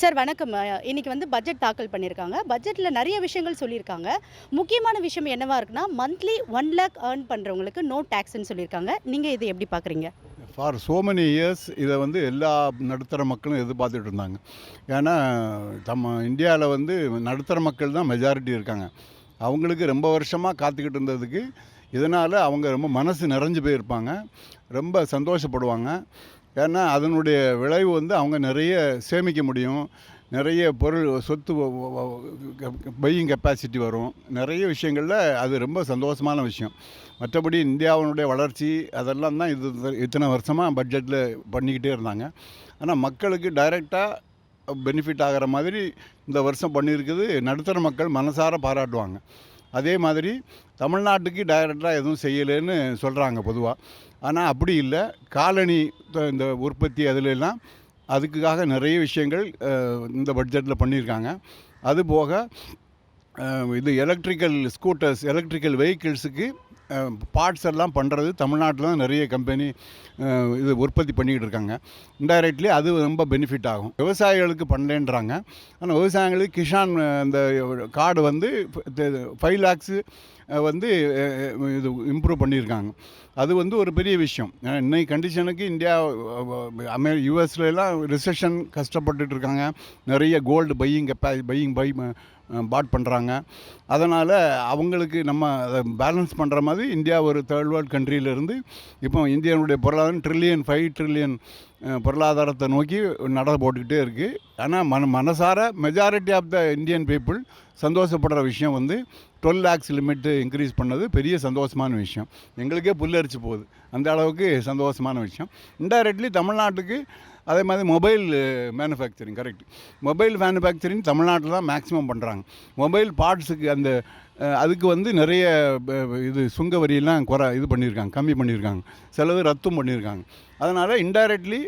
Sir வணக்கம். இன்றைக்கி இன்னைக்கு வந்து பட்ஜெட் தாக்கல் பண்ணியிருக்காங்க பட்ஜெட்டில் நிறைய விஷயங்கள் சொல்லியிருக்காங்க. முக்கியமான விஷயம் என்னவாக இருக்குன்னா மந்த்லி ஒன் லேக் ஏர்ன் பண்ணுறவங்களுக்கு நோ டேக்ஸ்ன்னு சொல்லியிருக்காங்க. நீங்கள் இதை எப்படி பார்க்குறீங்க ஃபார் சோ மெனி இயர்ஸ் இதை வந்து எல்லா நடுத்தர மக்களும் எதிர்பார்த்துட்டு இருந்தாங்க. ஏன்னா நம்ம இந்தியாவில் வந்து நடுத்தர மக்கள் தான் மெஜாரிட்டி இருக்காங்க. அவங்களுக்கு ரொம்ப வருஷமாக காத்துக்கிட்டு இருந்ததுக்கு இதனால் அவங்க ரொம்ப மனசு நிறைஞ்சு போயிருப்பாங்க. ரொம்ப சந்தோஷப்படுவாங்க. ஏன்னா அதனுடைய விளைவு வந்து அவங்க நிறைய சேமிக்க முடியும். நிறைய பொருள் சொத்து பையிங் கெப்பாசிட்டி வரும். நிறைய விஷயங்களில் அது ரொம்ப சந்தோஷமான விஷயம். மற்றபடி இந்தியாவினுடைய வளர்ச்சி அதெல்லாம் தான் இது இத்தனை வருஷமாக பட்ஜெட்டில் பண்ணிக்கிட்டே இருந்தாங்க. ஆனால் மக்களுக்கு டைரெக்டாக பெனிஃபிட் ஆகிற மாதிரி இந்த வருஷம் பண்ணியிருக்குது. நடுத்தர மக்கள் மனசார பாராட்டுவாங்க. அதே மாதிரி தமிழ்நாட்டுக்கு டைரக்டாக எதுவும் செய்யலைன்னு சொல்கிறாங்க பொதுவாக ஆனால் அப்படி இல்லை. காலனி த- இந்த உற்பத்தி அதிலெல்லாம் அதுக்காக நிறைய விஷயங்கள் இந்த பட்ஜெட்டில் பண்ணியிருக்காங்க. அதுபோக இது எலக்ட்ரிக்கல் ஸ்கூட்டர்ஸ் எலக்ட்ரிக்கல் வெஹிக்கிள்ஸுக்கு பார்ட்ஸ் எல்லாம் பண்ணுறது தமிழ்நாட்டில் தான் நிறைய கம்பெனி இது உற்பத்தி பண்ணிக்கிட்டு இருக்காங்க. இன்டைரக்ட்லி அது ரொம்ப பெனிஃபிட் ஆகும். விவசாயிகளுக்கு பண்ணலேன்றாங்க. ஆனால் விவசாயிகளுக்கு கிஷான் அந்த கார்டு வந்து ஃபைவ் லேக்ஸு வந்து இது இம்ப்ரூவ் பண்ணியிருக்காங்க. அது வந்து ஒரு பெரிய விஷயம். ஏன்னா இன்னைக்கு கண்டிஷனுக்கு இந்தியா அமெ யூஎஸ்லாம் ரிசெஷன் கஷ்டப்பட்டுட்டு இருக்காங்க. நிறைய கோல்டு பையிங் கெப்பா பையிங் பை பாட் பண்ணுறாங்க அதனால் அவங்களுக்கு நம்ம அதை பேலன்ஸ் பண்ணுற மாதிரி இந்தியா ஒரு தேர்ட் வேர்ல்ட் கண்ட்ரியிலேருந்து இப்போ இந்தியாவுடைய பொருளாதாரம் ட்ரில்லியன் ஃபைவ் ட்ரில்லியன் பொருளாதாரத்தை நோக்கி நட போட்டுக்கிட்டே இருக்குது ஆனால் மன மனசார majority of the Indian people சந்தோஷப்படுற விஷயம் வந்து டுவெல் லேக்ஸ் லிமிட்டு இன்க்ரீஸ் பண்ணது பெரிய சந்தோஷமான விஷயம். எங்களுக்கே புல்லரிச்சு போகுது. அந்த அளவுக்கு சந்தோஷமான விஷயம். இன்டைரக்ட்லி தமிழ்நாட்டுக்கு அதே மாதிரி mobile manufacturing correct mobile manufacturing தமிழ்நாட்டில் தான் மேக்ஸிமம் பண்ணுறாங்க மொபைல் பார்ட்ஸுக்கு அந்த அதுக்கு வந்து நிறைய இது சுங்க வரியெல்லாம் குறை இது பண்ணியிருக்காங்க. கம்மி பண்ணியிருக்காங்க. சிலது ரத்தும் பண்ணியிருக்காங்க. அதனால் indirectly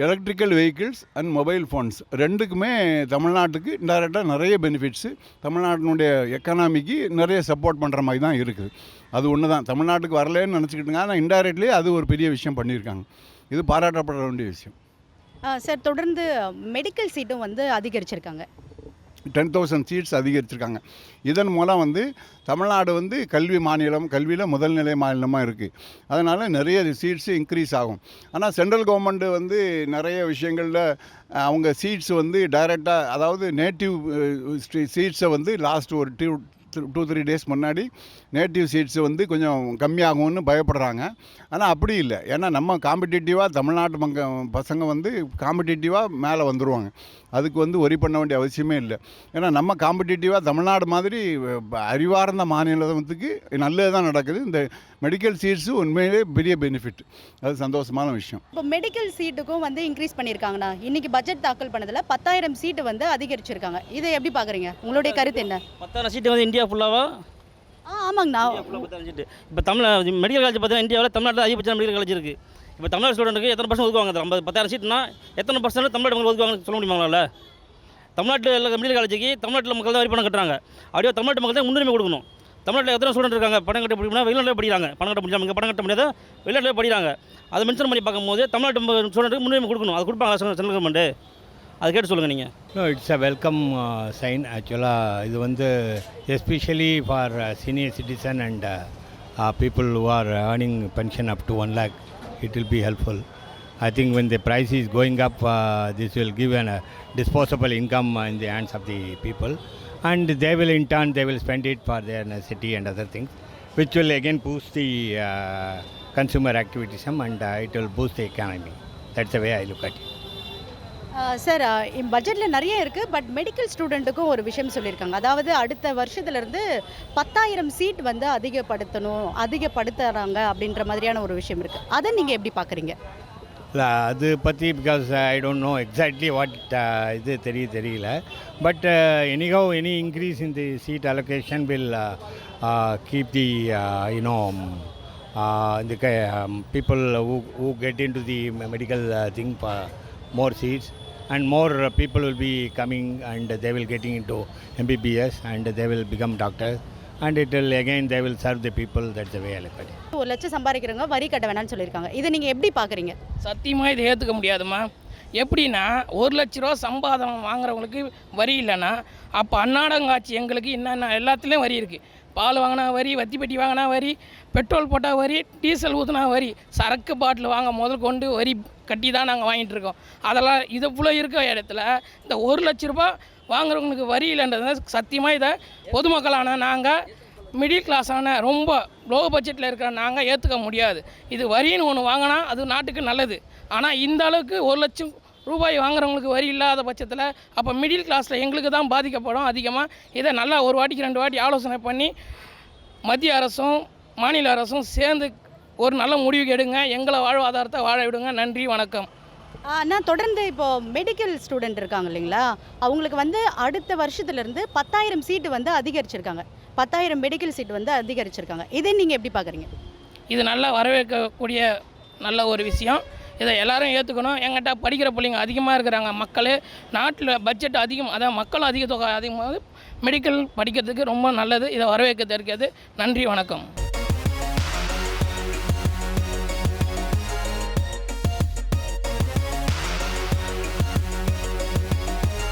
electrical vehicles and mobile phones ரெண்டுக்குமே தமிழ்நாட்டுக்கு இன்டெரக்டாக நிறைய பெனிஃபிட்ஸு தமிழ்நாட்டினுடைய எக்கனாமிக்கு நிறைய சப்போர்ட் பண்ணுற மாதிரி தான் இருக்குது அது ஒன்று தான் தமிழ்நாட்டுக்கு வரலேன்னு நினச்சிக்கிட்டுங்க ஆனால் இன்டைரக்ட்லி அது ஒரு பெரிய விஷயம் பண்ணியிருக்காங்க. இது பாராட்டப்பட வேண்டிய விஷயம். சார் தொடர்ந்து மெடிக்கல் சீட்டும் வந்து அதிகரிச்சிருக்காங்க. டென் தௌசண்ட் சீட்ஸ் அதிகரிச்சிருக்காங்க. இதன் மூலம் வந்து தமிழ்நாடு வந்து கல்வி மாநிலம் கல்வியில் முதல்நிலை மாநிலமாக இருக்குது அதனால் நிறைய சீட்ஸு இன்க்ரீஸ் ஆகும். ஆனால் சென்ட்ரல் கவர்மெண்ட் வந்து நிறைய விஷயங்களில் அவங்க சீட்ஸ் வந்து டைரெக்டாக அதாவது நேட்டிவ் சீட்ஸை வந்து லாஸ்ட் ஒரு டூ டூ த்ரீ டேஸ் முன்னாடி நேட்டிவ் சீட்ஸ் வந்து கொஞ்சம் கம்மியாகும்னு பயப்படுறாங்க. ஆனால் அப்படி இல்லை. ஏன்னா நம்ம காம்படிட்டிவாக தமிழ்நாட்டு மங்க பசங்க வந்து காம்படிட்டிவாக மேலே வந்துடுவாங்க அதுக்கு வந்து ஒரி பண்ண வேண்டிய அவசியமே இல்லை. ஏன்னா நம்ம காம்படிட்டிவாக தமிழ்நாடு மாதிரி அறிவார்ந்த மாநிலத்துக்கு நல்லது தான் நடக்குது. இந்த மெடிக்கல் சீட்ஸு உண்மையிலே பெரிய பெனிஃபிட் அது சந்தோஷமான விஷயம். இப்போ மெடிக்கல் சீட்டுக்கும் வந்து இன்க்ரீஸ் பண்ணியிருக்காங்கண்ணா. இன்னைக்கு பட்ஜெட் தாக்கல் பண்ணதில் பத்தாயிரம் சீட்டு வந்து அதிகரிச்சிருக்காங்க. இதை எப்படி பார்க்குறீங்க உங்களுடைய கருத்து என்ன? பத்தாயிரம் சீட்டு வந்து இந்தியா ஃபுல்லாவா ஆ ஆமாங்கண்ணா. இந்தியா இப்போ தமிழ் மெடிக்கல் காலேஜ் பார்த்தீங்கன்னா இந்தியாவில் தமிழ்நாட்டில் அதிகபட்சம் மெடிக்கல் காலேஜ் இருக்குது இப்போ தமிழ்நாடு ஸ்டூடெண்ட்டுக்கு எத்தனை பர்சன்ட் ஒதுக்குவாங்க ஐம்பது பத்தாயிரம் சீட்னா எத்தனை பர்சன்ட் தமிழ்நாடு மக்கள் ஒதுக்குவாங்கன்னு சொல்ல முடியுமாங்களா தமிழ்நாட்டில் எல்லா மெடிக்கல் காலேஜுக்கு தமிழ்நாட்டில் மக்கள் தான் வரி பணம் கட்டுறாங்க. அப்படியே தமிழ்நாட்டு மக்கள் தான் முன்னுரிமை கொடுக்கணும். தமிழ்நாட்டில் எத்தனை ஸ்டூடெண்ட் இருக்காங்க? பணம் கட்ட முடியும்னா வெளிநாட்டில் படிக்கிறாங்க. பணம் கட்ட முடியாமல் இங்கே பணம் கட்ட முடியாத? வெளிநாட்டில் படிக்கிறாங்க. அதை மென்ஷன் பண்ணி பார்க்கும்போது தமிழ்நாட்டு ஸ்டூடெண்ட்டுக்கு முன்னுரிமை கொடுக்கணும். அது கொடுப்பாங்க சென்ட்ரல் கவர்மெண்ட்டு அது கேட்டு சொல்லுங்கள் நீங்கள் no it's a welcome sign ஆக்சுவலாக இது வந்து especially for senior citizen and people who are earning pension up to one lakh it will be helpful I think when the price is going up this will give an disposable income in the hands of the people and they will in turn they will spend it for their city and other things which will again boost the consumer activism and it will boost the economy that's a way I look at it sir பட்ஜெட்டில் நிறைய இருக்குது but medical ஸ்டூடெண்ட்டுக்கும் ஒரு விஷயம் சொல்லியிருக்காங்க. அதாவது அடுத்த வருஷத்துலேருந்து பத்தாயிரம் சீட் வந்து அதிகப்படுத்தணும் அதிகப்படுத்துகிறாங்க அப்படின்ற மாதிரியான ஒரு விஷயம் இருக்குது அதை நீங்கள் எப்படி பார்க்குறீங்க இல்லை அது பற்றி because I don't know exactly what இது தெரிய தெரியல. But anyhow any increase in the seat allocation will keep the you know ki- people who who get get the medical medical uh, thing for and more people will be coming and they will getting into MBBS and they will become doctors. And it will again they will serve the people that's the way I look at it. ஒரு லட்சம் சம்பாதிக்கிறவங்க வரி கட்ட வேணாம்னு சொல்லியிருக்காங்க. இதை நீங்கள் எப்படி பார்க்குறீங்க? சத்தியமாக இதை ஏற்றுக்க முடியாதும்மா. எப்படின்னா ஒரு லட்ச ரூபா சம்பாதம் வாங்குறவங்களுக்கு வரி இல்லைன்னா அப்போ அன்னாடங்காட்சி எங்களுக்கு என்னென்ன எல்லாத்துலேயும் வரி இருக்குது பால் வாங்கினா வரி வத்தி பெட்டி வாங்கினா வரி பெட்ரோல் போட்டால் வரி டீசல் ஊற்றினா வரி சரக்கு பாட்டில் வாங்க முதல் கொண்டு வரி கட்டி தான் நாங்கள் வாங்கிட்டு இருக்கோம். அதெல்லாம் இது இவ்வளோ இருக்க இடத்துல இந்த ஒரு லட்ச ரூபா வாங்குறவங்களுக்கு வரி இல்லைன்றது சத்தியமாக இதை பொதுமக்களான நாங்கள் மிடில் கிளாஸான ரொம்ப லோ பட்ஜெட்டில் இருக்கிற நாங்கள் ஏற்றுக்க முடியாது. இது வரின்னு ஒன்று வாங்கினா அது நாட்டுக்கு நல்லது. ஆனால் இந்த அளவுக்கு ஒரு லட்சம் ரூபாய் வாங்குறவங்களுக்கு வரி இல்லாத பட்சத்தில் அப்போ மிடில் கிளாஸில் எங்களுக்கு தான் பாதிக்கப்படும் அதிகமாக இதை நல்லா ஒரு வாட்டிக்கு ரெண்டு வாட்டி ஆலோசனை பண்ணி மத்திய அரசும் மாநில அரசும் சேர்ந்து ஒரு நல்ல முடிவுக்கு எடுங்க. எங்களை வாழ்வாதாரத்தை வாழ விடுங்க. நன்றி வணக்கம். அண்ணா தொடர்ந்து இப்போ மெடிக்கல் ஸ்டூடெண்ட் இருக்காங்க இல்லைங்களா? அவங்களுக்கு வந்து அடுத்த வருஷத்துலேருந்து பத்தாயிரம் சீட்டு வந்து அதிகரிச்சிருக்காங்க. பத்தாயிரம் மெடிக்கல் சீட் வந்து அதிகரிச்சிருக்காங்க. இதை நீங்கள் எப்படி பார்க்குறீங்க? இது நல்லா வரவேற்கக்கூடிய நல்ல ஒரு விஷயம். இதை எல்லாரும் ஏற்றுக்கணும் எங்கிட்ட படிக்கிற பிள்ளைங்க அதிகமாக இருக்கிறாங்க. மக்களே நாட்டில் பட்ஜெட் அதிகம். அதான் மக்களும் அதிக தொகை அதிகமாக மெடிக்கல் படிக்கிறதுக்கு ரொம்ப நல்லது. இதை வரவேற்க இருக்கிறது நன்றி வணக்கம்.